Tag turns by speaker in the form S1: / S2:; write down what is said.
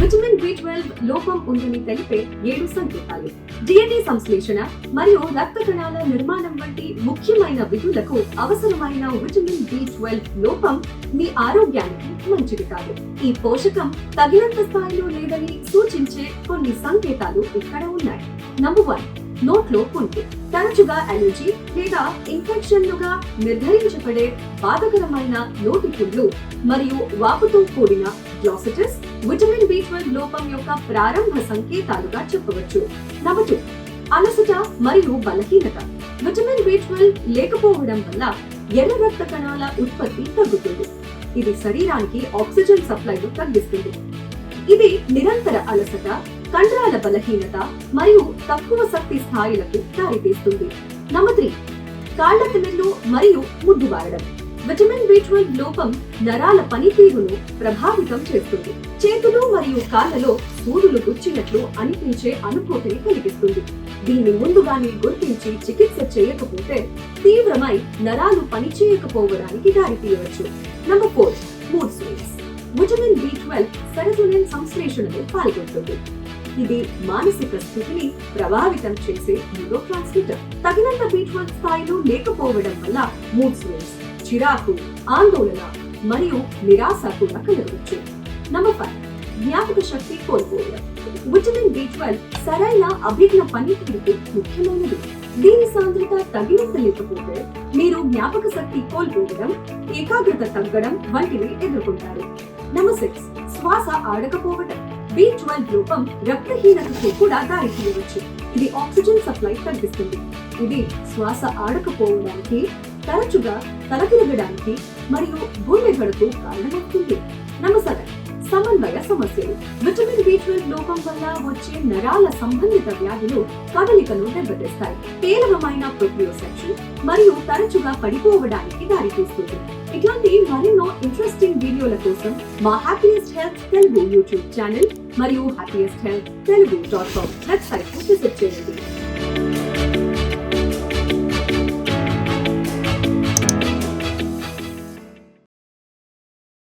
S1: Vitamin B twelve లోపం ఉందని తెలిపే ఏడు సంకేతాలు. డిఎన్ఏ సంశ్లేషణ మరియు రక్త కణాల నిర్మాణం వంటి ముఖ్యమైన విధులకు అవసరమైన విటమిన్ బి ట్వెల్వ్ లోపం మీ ఆరోగ్యానికి మంచిది కాదు. ఈ పోషకం తగినంత స్థాయిలో లేదని సూచించే కొన్ని సంకేతాలు ఇక్కడ ఉన్నాయి. నంబర్ వన్ నోట్లో పుంటి. తరచుగా అలర్జీ లేదా ఇన్ఫెక్షన్లుగా నిర్ధారించబడే బాధకరమైన నోటి పుండ్లు మరియు వాపుతో కూడిన గ్లాసిటిస్ విటమిన్ బి ట్వెల్వ్ లోపం యొక్క ప్రారంభ సంకేతాలుగా చెప్పవచ్చు. నంబర్ టూ అలసట మరియు బలహీనత. విటమిన్ బి ట్వెల్వ్ లేకపోవడం వల్ల ఎర్ర రక్త కణాల ఉత్పత్తి తగ్గుతుంది. ఇది శరీరానికి ఆక్సిజన్ సప్లైను తగ్గిస్తుంది. ఇది నిరంతర అలసట కండరాల బలహీనత మరియు తక్కువ శక్తి స్థాయిలకు దారితీస్తుంది. నంబర్ త్రీ కాళ్ళ తిమ్మిర్లు మరియు ముద్దుబారడం విటమిన్ బి ట్వెల్వ్ లోపం నరాల పనితీరును ప్రభావితం చేస్తుంది. చేతులు మరియు కాళ్ళలో సూదులు గుచ్చినట్లు అనిపించే అనుభూతిని కలిగిస్తుంది. దీన్ని ముందుగానే గుర్తించి చికిత్స చేయకపోతే తీవ్రమై నరాలు పనిచేయకపోవడానికి దారితీయవచ్చు. Number four mood swings vitamin B twelve serotonin సంశ్లేషణలో పాల్గొంటుంది. ఇది మానసిక స్థితిని ప్రభావితం చేసే న్యూరో ట్రాన్స్మిటర్ తగినంత బి ట్వెల్వ్ స్థాయిలో లేకపోవడం వల్ల మూడ్ స్వింగ్స్ చిరాకు ఆందోళన మరియు నిరాశ కూడా కలగవచ్చు. నంబర్ ఫైవ్ జ్ఞాపక శక్తి కోల్పోవడం. విటమిన్ బి ట్వెల్వ్ సరైన అభిజ్ఞ పనితీరుకు ముఖ్యమైనది. దీని సాంద్రత తగినంత లేకపోతే మీరు జ్ఞాపక శక్తి కోల్పోవడం ఏకాగ్రత తగ్గడం వంటివి ఎదుర్కొంటారు. నంబర్ సిక్స్ శ్వాస ఆడకపోవడం. బి ట్వెల్వ్ లోపం రక్తహీనతకు కూడా దారి తీయవచ్చు ఇది ఆక్సిజన్ సప్లై తగ్గిస్తుంది. ఇది శ్వాస ఆడకపోవడానికి తరచుగా తలతిరగడానికి మరియు గుండెగడకు కారణమవుతుంది. నమస్కారం. సమన్వయ సమస్యలు. విటమిన్ బి ట్వెల్వ్ లోపం వల్ల వచ్చే నరాల సంబంధిత వ్యాధులు కదలికను దెబ్బతీస్తాయి. పేలవమైన ప్రొప్రియోసెప్షన్ మరియు తరచుగా పడిపోవడానికి దారితీస్తుంది. ఇట్లాంటి మరెన్నో ఇంట్రెస్టింగ్ వీడియోల కోసం మా happiest health Telugu YouTube channel మరియు happiest health Telugu dot com